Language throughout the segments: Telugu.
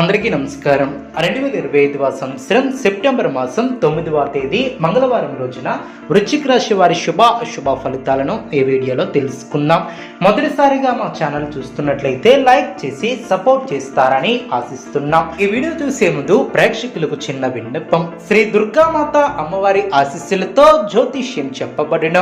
అందరికీ నమస్కారం. రెండు వేల ఇరవై ఐదవ సంవత్సరం సెప్టెంబర్ మాసం తొమ్మిదవ తేదీ మంగళవారం రోజున వృశ్చిక రాశి వారి శుభ అశుభ ఫలితాలను ఈ వీడియోలో తెలుసుకుందాం. మొదటిసారిగా మా ఛానల్ చూస్తున్నట్లయితే లైక్ చేసి సపోర్ట్ చేస్తారని ఆశిస్తున్నాం. ఈ వీడియో చూసే ముందు ప్రేక్షకులకు చిన్న విన్నపం. శ్రీ దుర్గామాత అమ్మవారి ఆశీస్సులతో జ్యోతిష్యం చెప్పబడిన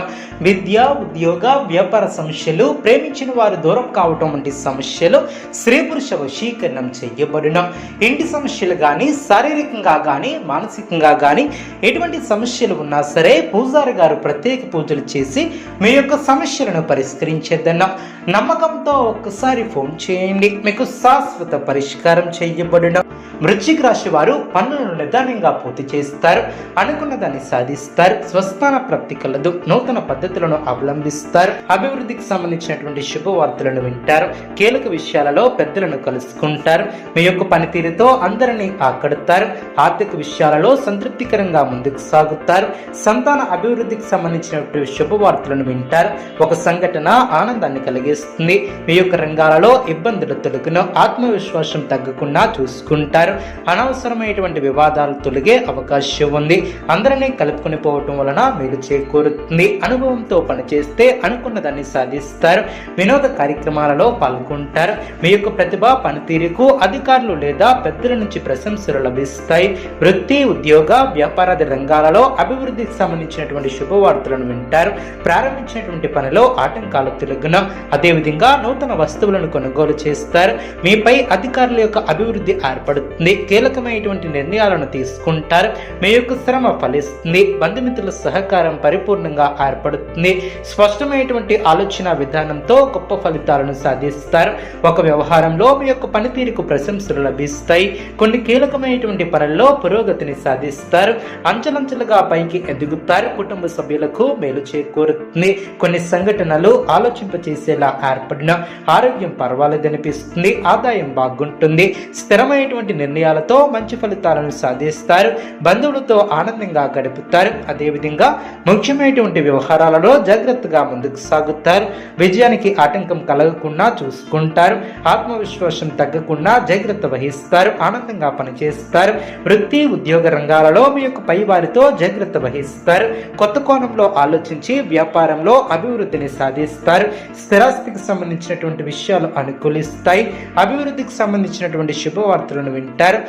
విద్య ఉద్యోగ వ్యాపార సమస్యలు ప్రేమించిన వారు దూరం కావటం వంటి సమస్యలు స్త్రీ పురుష వశీకరణం చేయబడిన ఇంటి సమస్యలు కానీ శారీరకంగా కానీ మానసికంగా కానీ ఎటువంటి సమస్యలు ఉన్నా సరే పూజారి గారు ప్రత్యేక పూజలు చేసి మీ యొక్క సమస్యలను పరిష్కరించేద్దన్నాం నమ్మకంతో ఒక్కసారి ఫోన్ చేయండి. మీకు శాశ్వత పరిష్కారం చేయబడిన. వృశ్చిక రాశి వారు పనులను నిదానంగా పూర్తి చేస్తారు. అనుకున్న దాన్ని సాధిస్తారు. స్వస్థాన ప్రాప్తి కలదు. నూతన పద్ధతులను అవలంబిస్తారు. అభివృద్ధికి సంబంధించినటువంటి శుభవార్తలను వింటారు. కీలక విషయాలలో పెద్దలను కలుసుకుంటారు. మీ యొక్క పనితీరుతో అందరినీ ఆకడతారు ఆర్థిక విషయాలలో సంతృప్తికరంగా ముందుకు సాగుతారు. సంతాన అభివృద్ధికి సంబంధించినటువంటి శుభవార్తలను వింటారు. ఒక సంఘటన ఆనందాన్ని కలిగిస్తుంది. మీ యొక్క రంగాలలో ఇబ్బందులు తొలగిన ఆత్మవిశ్వాసం తగ్గకుండా చూసుకుంటారు. అనవసరమైనటువంటి వివాదాలు తొలగే అవకాశం ఉంది. అందరినీ కలుపుకొని పోవటం వలన మీరు చేకూరుతుంది. అనుభవంతో పనిచేస్తే అనుకున్న దాన్ని సాధిస్తారు. వినోద కార్యక్రమాలలో పాల్గొంటారు. మీ యొక్క ప్రతిభ పనితీరుకు అధికారులు లేదా పెద్దల నుంచి ప్రశంసలు లభిస్తాయి. వృత్తి ఉద్యోగ వ్యాపారాది రంగాలలో అభివృద్ధికి సంబంధించినటువంటి శుభవార్తలను వింటారు. ప్రారంభించినటువంటి పనిలో ఆటంకాలు తొలగున అదేవిధంగా నూతన వస్తువులను కొనుగోలు చేస్తారు. మీపై అధికారుల యొక్క అభివృద్ధి ఏర్పడుతుంది. కీలకమైనటువంటి నిర్ణయాలను తీసుకుంటారు. మీ యొక్క శ్రమ ఫలిస్తుంది. బంధుమిత్రుల సహకారం పరిపూర్ణంగా ఏర్పడుతుంది. స్పష్టమైనటువంటి ఆలోచన విధానంతో గొప్ప ఫలితాలను సాధిస్తారు. ఒక వ్యవహారంలో మీ యొక్క పనితీరుకు ప్రశంసలు లభిస్తాయి. కొన్ని కీలకమైనటువంటి పనుల్లో పురోగతిని సాధిస్తారు. అంచెలంచెలుగా పైకి ఎదుగుతారు. కుటుంబ సభ్యులకు మేలు చేకూరుతుంది. కొన్ని సంఘటనలు ఆలోచింపచేసేలా ఏర్పడిన ఆరోగ్యం పర్వాలేదనిపిస్తుంది. ఆదాయం బాగుంటుంది. స్థిరమైనటువంటి నిర్ణయాలతో మంచి ఫలితాలను సాధిస్తారు. బంధువులతో ఆనందంగా గడుపుతారు. అదేవిధంగా ముఖ్యమైనటువంటి వ్యవహారాలలో జాగ్రత్తగా ముందుకు సాగుతారు. విజయానికి ఆటంకం కలగకుండా చూసుకుంటారు. ఆత్మవిశ్వాసం తగ్గకుండా జాగ్రత్త వహిస్తారు ఆనందంగా పనిచేస్తారు. వృత్తి ఉద్యోగ రంగాలలో మీ యొక్క పై వారితో జాగ్రత్త వహిస్తారు. కొత్త కోణంలో ఆలోచించి వ్యాపారంలో అభివృద్ధిని సాధిస్తారు. స్థిరాస్తికి సంబంధించినటువంటి విషయాలు అనుకూలిస్తాయి. అభివృద్ధికి సంబంధించినటువంటి శుభవార్తలను వింటారు.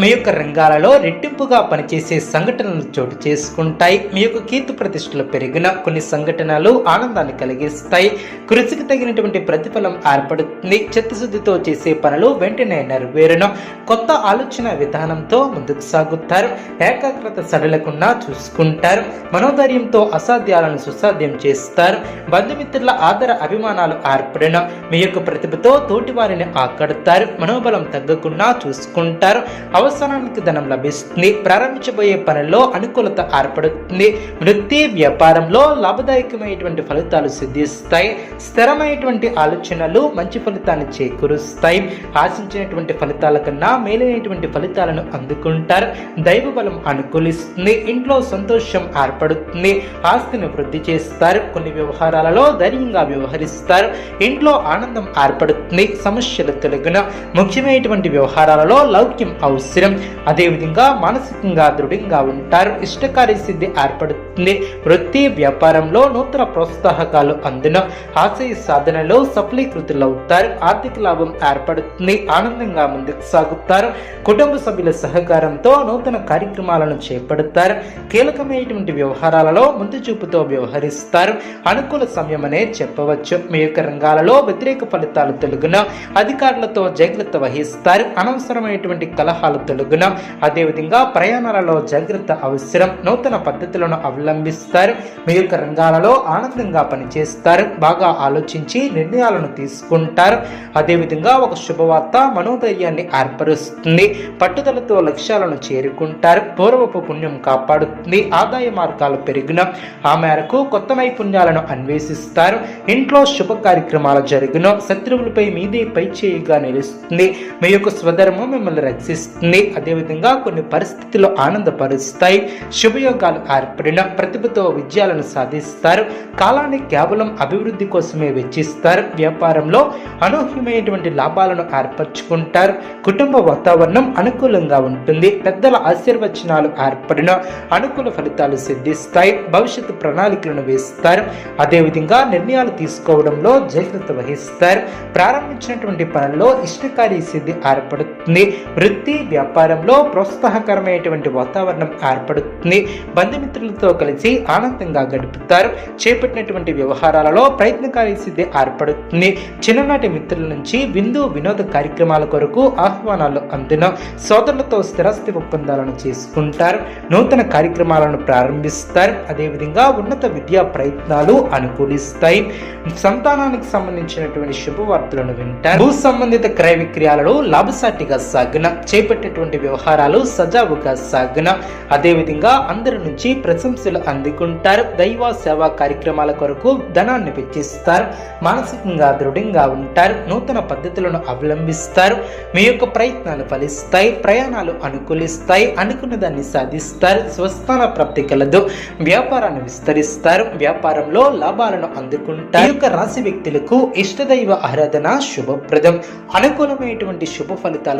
మీ- యొక్క రంగాలలో రెట్టింపుగా పనిచేసే సంఘటనలు చోటు చేసుకుంటాయి. మీ యొక్క కీర్తి ప్రతిష్టలు పెరిగిన కొన్ని సంఘటనలు ఆనందాన్ని కలిగిస్తాయి. కృషికి తగినటువంటి ప్రతిఫలం ఏర్పడుతుంది. చిత్తశుద్ధితో చేసే పనులు వెంటనే నెరవేరును. కొత్త ఆలోచన విధానంతో ముందుకు సాగుతారు. ఏకాగ్రత సడలకుండా చూసుకుంటారు. మనోధైర్యంతో అసాధ్యాలను సుసాధ్యం చేస్తారు. బంధుమిత్రుల ఆదర అభిమానాలు ఏర్పడిన. మీ యొక్క ప్రతిభతో తోటి వారిని ఆకడతారు. మనోబలం తగ్గకుండా చూసుకుంటారు. అవ అవసరానికి ధనం లభిస్తుంది. ప్రారంభించబోయే పనుల్లో అనుకూలత ఏర్పడుతుంది. వృత్తి వ్యాపారంలో లాభదాయకమైనటువంటి ఫలితాలు సిద్ధిస్తాయి. స్థిరమైనటువంటి ఆలోచనలు మంచి ఫలితాన్ని చేకూరుస్తాయి. ఆశించినటువంటి ఫలితాల కన్నా మేలైనటువంటి ఫలితాలను అందుకుంటారు. దైవ బలం అనుకూలిస్తుంది. ఇంట్లో సంతోషం ఏర్పడుతుంది. ఆస్తిని వృద్ధి చేస్తారు. కొన్ని వ్యవహారాలలో ధైర్యంగా వ్యవహరిస్తారు. ఇంట్లో ఆనందం ఏర్పడుతుంది. సమస్యలు తొలగిన ముఖ్యమైనటువంటి వ్యవహారాలలో లౌక్యం అవసరం. అదేవిధంగా మానసికంగా దృఢంగా ఉంటారు. ఇష్టకార్య సిద్ధి ఏర్పడుతుంది. వృత్తి వ్యాపారంలో నూతన ప్రోత్సాహకాలు అందున ఆశయ సాధనలో సఫలీకృతులవుతారు ఆర్థిక లాభం ఏర్పడుతుంది. ఆనందంగా ముందుకు సాగుతారు. కుటుంబ సభ్యుల సహకారంతో నూతన కార్యక్రమాలను చేపడతారు. కీలకమైనటువంటి వ్యవహారాలలో ముందు చూపుతో వ్యవహరిస్తారు. అనుకూల సమయం అనే చెప్పవచ్చు. మీ యొక్క రంగాలలో వ్యతిరేక ఫలితాలు తొలగిన అధికారులతో జాగ్రత్త వహిస్తారు. అనవసరమైనటువంటి కలహాలు తొలగిన అదేవిధంగా ప్రయాణాలలో జాగ్రత్త అవసరం. నూతన పద్ధతులను అవలంబిస్తారు. మీ యొక్క రంగాలలో ఆనందంగా పనిచేస్తారు. బాగా ఆలోచించి నిర్ణయాలను తీసుకుంటారు. అదేవిధంగా ఒక శుభవార్త మనోధైర్యాన్ని ఏర్పరుస్తుంది. పట్టుదలతో లక్ష్యాలను చేరుకుంటారు. పూర్వపు పుణ్యం కాపాడుతుంది. ఆదాయ మార్గాలు పెరిగిన ఆ మేరకు కొత్త నైపుణ్యాలను అన్వేషిస్తారు. ఇంట్లో శుభ కార్యక్రమాలు జరిగిన. శత్రువులపై మీదే పై చేయిగా నిలుస్తుంది. మీ యొక్క స్వధర్మం మిమ్మల్ని రక్షిస్తుంది. అదేవిధంగా కొన్ని పరిస్థితులు ఆనందపరుస్తాయి. శుభయోగాలు ఏర్పడిన ప్రతిభతో విజయాలను సాధిస్తారు. కాలాన్ని కేవలం అభివృద్ధి కోసమే వెచ్చిస్తారు. వ్యాపారంలో అనూహ్యమైనటువంటి లాభాలను ఏర్పరచుకుంటారు. కుటుంబ వాతావరణం అనుకూలంగా ఉంటుంది. పెద్దల ఆశీర్వచనాలు ఏర్పడిన అనుకూల ఫలితాలు సిద్ధిస్తాయి. భవిష్యత్తు ప్రణాళికలను వేస్తారు. అదేవిధంగా నిర్ణయాలు తీసుకోవడంలో జాగ్రత్త వహిస్తారు. ప్రారంభించినటువంటి పనుల్లో ఇష్టకారి సిద్ధి ఏర్పడుతుంది. వృత్తి వ్యాపారంలో ప్రోత్సాహకరమైనటువంటి వాతావరణం ఏర్పడుతుంది. బంధుమిత్రులతో కలిసి ఆనందంగా గడుపుతారు. చేపట్టినటువంటి వ్యవహారాలలో ప్రయత్నకారి సిద్ధి ఏర్పడుతుంది. చిన్ననాటి మిత్రుల నుంచి విందు వినోద కార్యక్రమాల కొరకు ఆహ్వానాలు అందిన. సోదరులతో స్థిరాస్తి ఒప్పందాలను చేసుకుంటారు. నూతన కార్యక్రమాలను ప్రారంభిస్తారు. అదేవిధంగా ఉన్నత విద్యా ప్రయత్నాలు అనుకూలిస్తాయి. సంతానానికి సంబంధించినటువంటి శుభవార్తలను వింటారు. భూ సంబంధిత క్రయ విక్రయాలలో లాభసాటిగా సాగిన చేపట్టేటువంటి వ్యవహారాలు సజావుగా సాగిన. అదేవిధంగా అందరి నుంచి ప్రశంసలు అందుకుంటారు. దైవ సేవా కార్యక్రమాల కొరకు ధనాన్ని వెచ్చిస్తారు. మానసికంగా దృఢంగా ఉంటారు. నూతన పద్ధతులను అవలంబిస్తారు. మీ యొక్క ప్రయత్నాలు ఫలిస్తాయి. ప్రయాణాలు అనుకూలిస్తాయి. అనుకున్న దాన్ని సాధిస్తారు. స్వస్థాన ప్రాప్తి కలదు. వ్యాపారాన్ని విస్తరిస్తారు. వ్యాపారంలో లాభాలను అందుకుంటారు. ఈ యొక్క రాశి వ్యక్తులకు ఇష్టదైవ ఆరాధన శుభప్రదం. అనుకూలమైనటువంటి శుభ ఫలితాలు